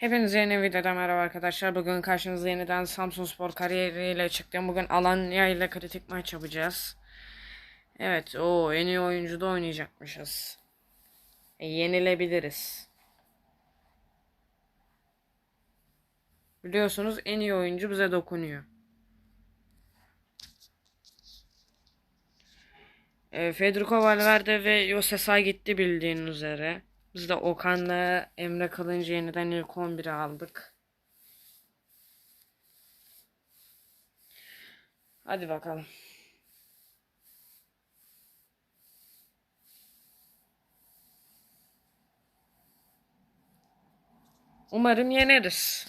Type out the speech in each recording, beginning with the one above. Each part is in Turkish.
Hepinize yeni videoda merhaba arkadaşlar. Bugün karşınızda yeniden Samsun Spor kariyeriyle çıktım. Bugün Alanya ile kritik maç yapacağız. Evet, o en iyi oyuncu da oynayacakmışız. E, yenilebiliriz. Biliyorsunuz en iyi oyuncu bize dokunuyor. E, Federico Valverde ve Josesa gitti bildiğin üzere. Biz de Okan'la Emre Kılıncı yeniden ilk 11'i aldık. Hadi bakalım. Umarım yeneriz.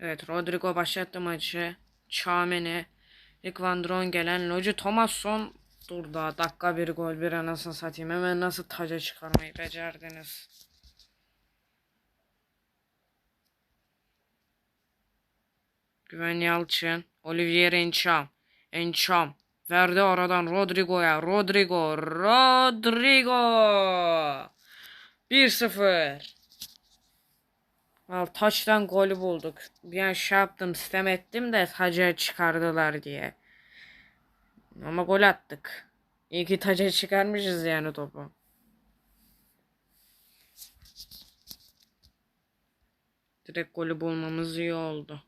Evet, Rodrigo başlattı maçı. Çameni, Rick Van Dron gelen Loji Thomasson dur da dakika bir gol bir anasını satayım. Hemen nasıl taca çıkarmayı becerdiniz. Güven Yalçın, Olivier Encham, Encham verdi aradan Rodrigo'ya. Rodrigo, Rodrigo. 1-0. Al taçtan golü bulduk. An şey yaptım, sistem ettim de taca çıkardılar diye. Ama gol attık. İyi ki taca çıkarmışız yani topu. Direkt golü bulmamız iyi oldu.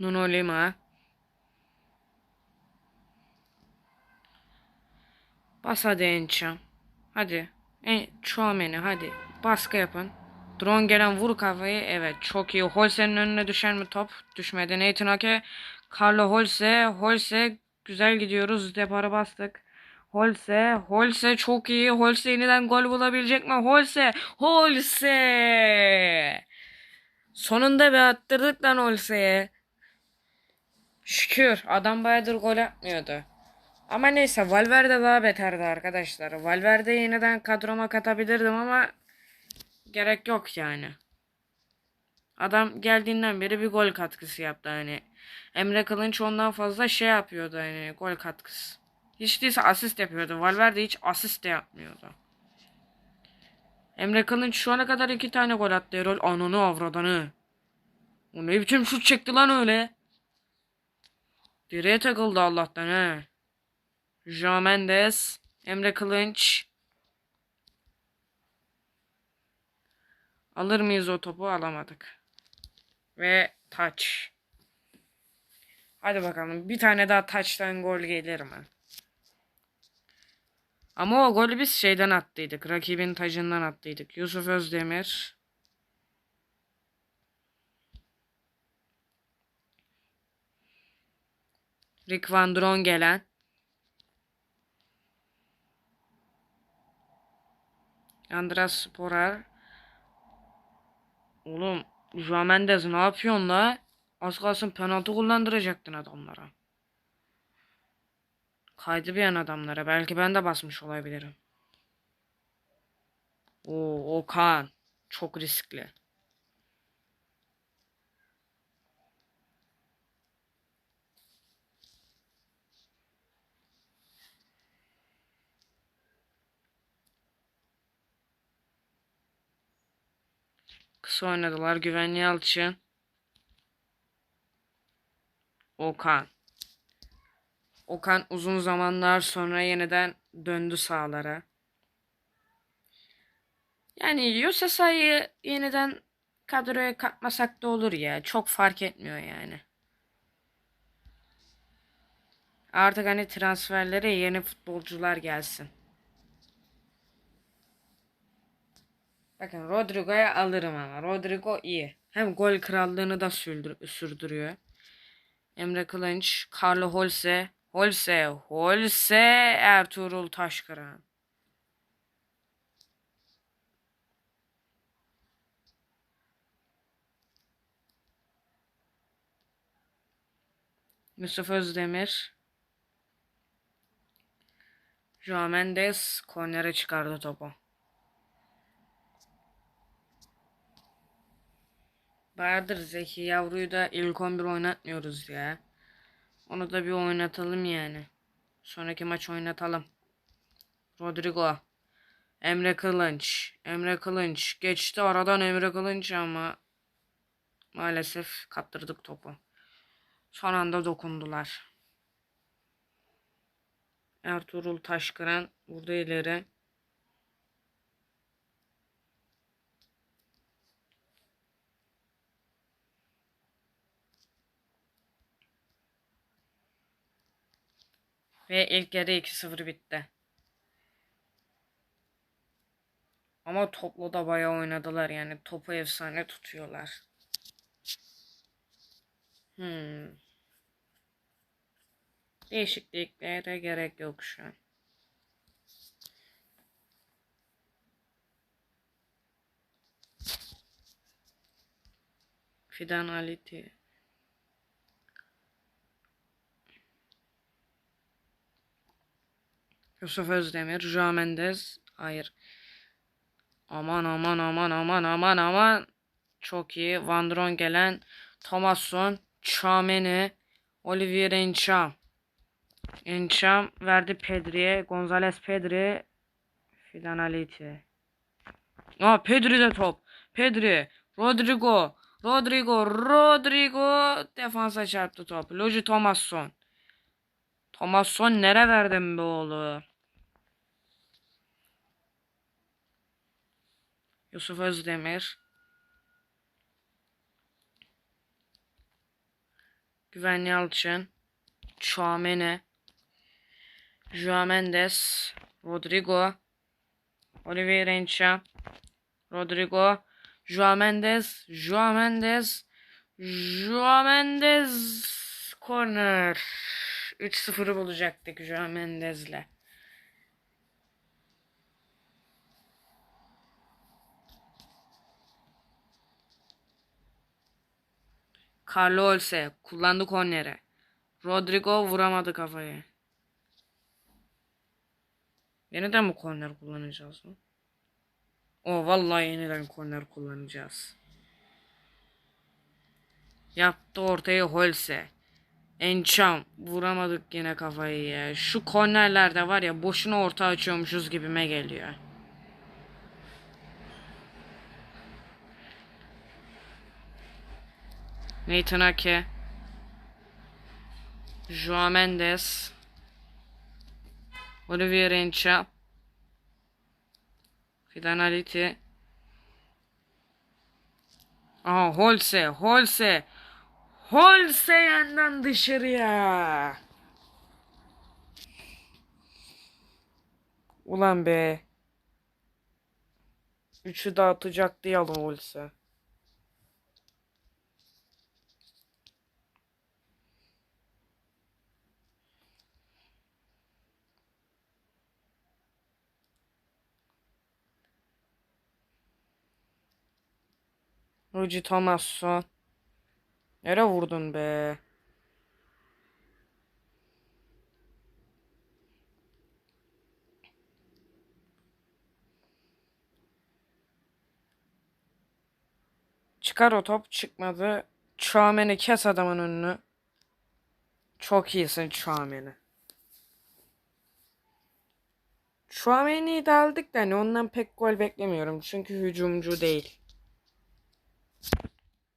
Nuno Lima. Bas hadi Ençam. Hadi. En Chouameni hadi. Baskı yapın. Drone gelen vur kafayı. Evet çok iyi. Holse'nin önüne düşer mi top? Düşmedi. Nathan Ake. Carlo Holse. Holse. Güzel gidiyoruz. Depara bastık. Holse. Holse çok iyi. Holse yeniden gol bulabilecek mi? Holse. Holse. Sonunda bir attırdık lan Holse'ye. Şükür adam bayağıdır gol atmıyordu. Ama neyse Valverde daha beterdi arkadaşlar. Valverde yeniden kadroma katabilirdim ama gerek yok yani. Adam geldiğinden beri bir gol katkısı yaptı hani. Emre Kılınç ondan fazla şey yapıyordu hani gol katkısı. Hiç değilse asist yapıyordu. Valverde hiç asist de yapmıyordu. Emre Kılınç şu ana kadar iki tane gol attı Erol. Ananı avradanı. O ne biçim şut çekti lan öyle. Direğe takıldı Allah'tan he. Jean Mendes, Emre Kılınç. Alır mıyız o topu? Alamadık. Ve taç. Hadi bakalım. Bir tane daha taçtan gol gelir mi? Ama o golü biz şeyden attıydık. Rakibin tacından attıydık. Yusuf Özdemir. Rick Van Dron gelen. Andras Sporar. Oğlum Joao Mendes ne yapıyorsun la? Az kalsın penaltı kullandıracaktın adamlara. Kaydı bir an adamlara. Belki ben de basmış olabilirim. Oo, Okan. Çok riskli. Kısa oynadılar. Güvenli Yalçın. Okan. Okan uzun zamanlar sonra yeniden döndü sahalara. Yani Yosesa'yı yeniden kadroya katmasak da olur ya. Çok fark etmiyor yani. Artık hani transferlere yeni futbolcular gelsin. Bakın Rodrigo'ya alırım ama. Rodrigo iyi. Hem gol krallığını da sürdür sürdürüyor. Emre Kılınç, Carlo Holse, Holse, Holse, Ertuğrul Taşkıran. Yusuf Özdemir. Joao Mendes kornere çıkardı topu. Bayağıdır Zeki Yavru'yu da ilk 11 oynatmıyoruz ya. Onu da bir oynatalım yani. Sonraki maç oynatalım. Rodrigo. Emre Kılınç. Emre Kılınç. Geçti aradan Emre Kılınç ama maalesef kaptırdık topu. Son anda dokundular. Ertuğrul Taşkıran burada ileri. Ve ilk yarı 2-0 bitti. Ama topla da bayağı oynadılar yani topu efsane tutuyorlar. Hmm. Değişikliklere gerek yok şu an. Fidanality. Yusuf Özdemir, Joao Mendes. Hayır. Aman aman aman aman aman aman. Çok iyi. Van Drongelen, Thomasson, Chouameni, Olivier Encham. Encham verdi Pedri'ye. Gonzales Pedri. Fidan Aliti. Aa Pedri de top. Pedri. Rodrigo. Rodrigo. Rodrigo. Defansa çarptı top. Loji Thomasson. Thomasson nere verdin be oğlu? Yusuf Özdemir. Güven Yalçın. Chouameni. Joao Mendes. Rodrigo. Olivier Encha. Rodrigo. Joao Mendes. Joao Mendes. Joao Mendes. Corner. 3-0'ı bulacaktık Joao Mendes'le. Carlo Olse kullandı korneri. Rodrigo vuramadı kafayı. Yeniden mi korner kullanacağız mı? O vallahi yeniden korner kullanacağız. Yaptı ortaya Holse. Encham vuramadık yine kafayı ya. Şu kornerlerde var ya boşuna orta açıyormuşuz gibime geliyor. Nathan Ake. Joao Mendes. Olivier Encha. Fidanality. Aha Holse. Holse. Holse yandan dışarıya. Ulan be. Üçü dağıtacaktı yalan Holse. Ruci Tomasson. Nere vurdun be? Çıkar o top çıkmadı. Chouameni kes adamın önünü. Çok iyisin Chouameni. Chouameni'yi de hani ondan pek gol beklemiyorum. Çünkü hücumcu değil.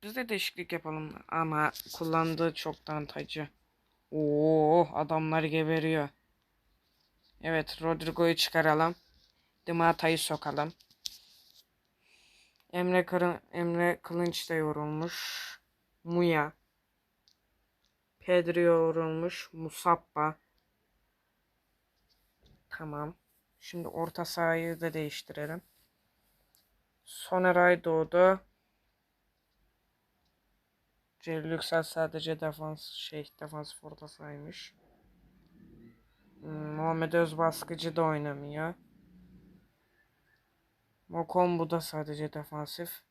Biz de değişiklik yapalım ama kullandığı çoktan tacı. Oo adamlar geberiyor. Evet Rodrigo'yu çıkaralım. Dimata'yı sokalım. Emre Kırın, Emre Kılınç da yorulmuş. Muya. Pedri yorulmuş. Musabba. Tamam. Şimdi orta sahayı da değiştirelim. Soneray doğdu. Celil Yüksel sadece defans şey defans orta saymış. Hmm, Muhammed Özbaskıcı da oynamıyor. Mokombu da sadece defansif.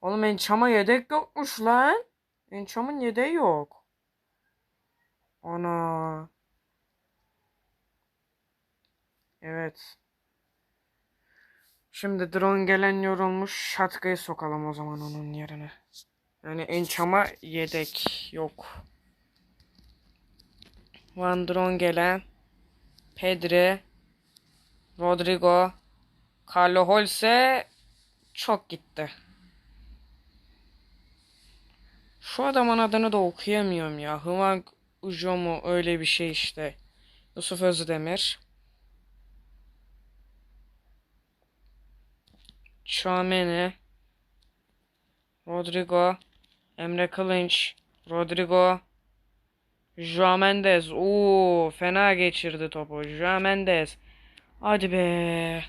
Oğlum Ençam'a yedek yokmuş lan. Ençam'ın yedeği yok. Ana. Evet. Şimdi drone gelen yorulmuş. Şatkayı sokalım o zaman onun yerine. Yani Ençama yedek yok. Van Drongelen, Pedri, Rodrigo, Carlo Holse çok gitti. Şu adamın adını da okuyamıyorum ya. Hwang Ujo mu öyle bir şey işte. Yusuf Özdemir. Chouameni. Rodrigo. Emre Kılınç. Rodrigo. Joao Mendes. Oo, fena geçirdi topu. Joao Mendes. Hadi be.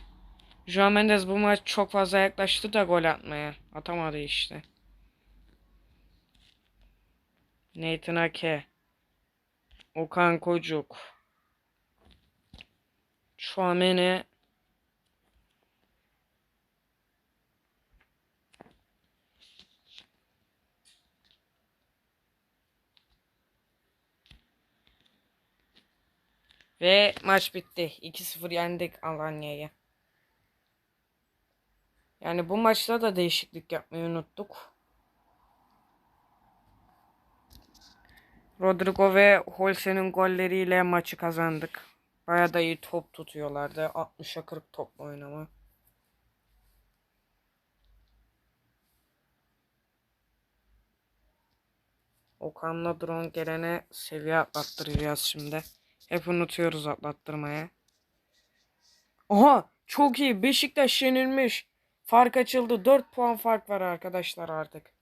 Joao Mendes bu maç çok fazla yaklaştı da gol atmaya. Atamadı işte. Nathan Ake. Okan Kocuk. Chouameni. Ve maç bitti. 2-0 yendik Alanya'yı. Yani bu maçta da değişiklik yapmayı unuttuk. Rodrigo ve Holse'nin golleriyle maçı kazandık. Bayağı da iyi top tutuyorlardı. 60'a 40 topla oynama. Okan'la drone gelene seviye atlattıracağız şimdi. Hep unutuyoruz atlattırmaya. Oha çok iyi. Beşiktaş yenilmiş. Fark açıldı. 4 puan fark var arkadaşlar artık.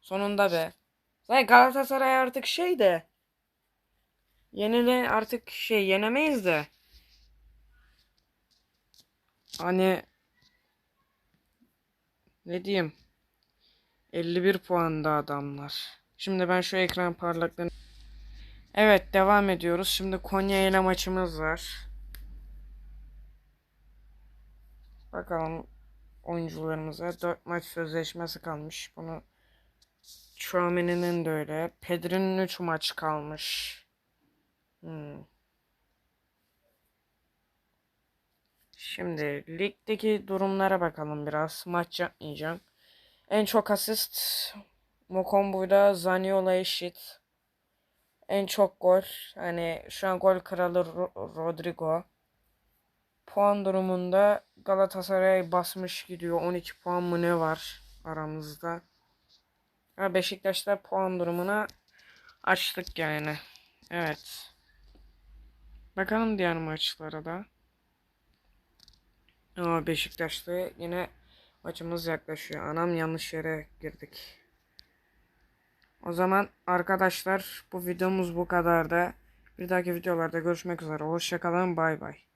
Sonunda be. Zaten Galatasaray artık şey de. Yenile artık şey yenemeyiz de. Hani ne diyeyim? 51 puanda adamlar. Şimdi ben şu ekran parlaklığını Evet devam ediyoruz. Şimdi Konya ile maçımız var. Bakalım oyuncularımıza 4 maç sözleşmesi kalmış. Bunu Chouameni'nin de öyle. Pedri'nin 3 maç kalmış. Hmm. Şimdi ligdeki durumlara bakalım biraz. Maç yapmayacağım. En çok asist Mokombu'da Zaniola eşit. En çok gol hani şu an gol kralı Ro- Rodrigo. Puan durumunda Galatasaray basmış gidiyor. 12 puan mı ne var aramızda. Ha Beşiktaş'ta puan durumuna açtık yani. Evet. Bakalım diğer maçlara da. Ama Beşiktaş'ta yine maçımız yaklaşıyor. Anam yanlış yere girdik. O zaman arkadaşlar bu videomuz bu kadar da. Bir dahaki videolarda görüşmek üzere. Hoşçakalın. Bay bay.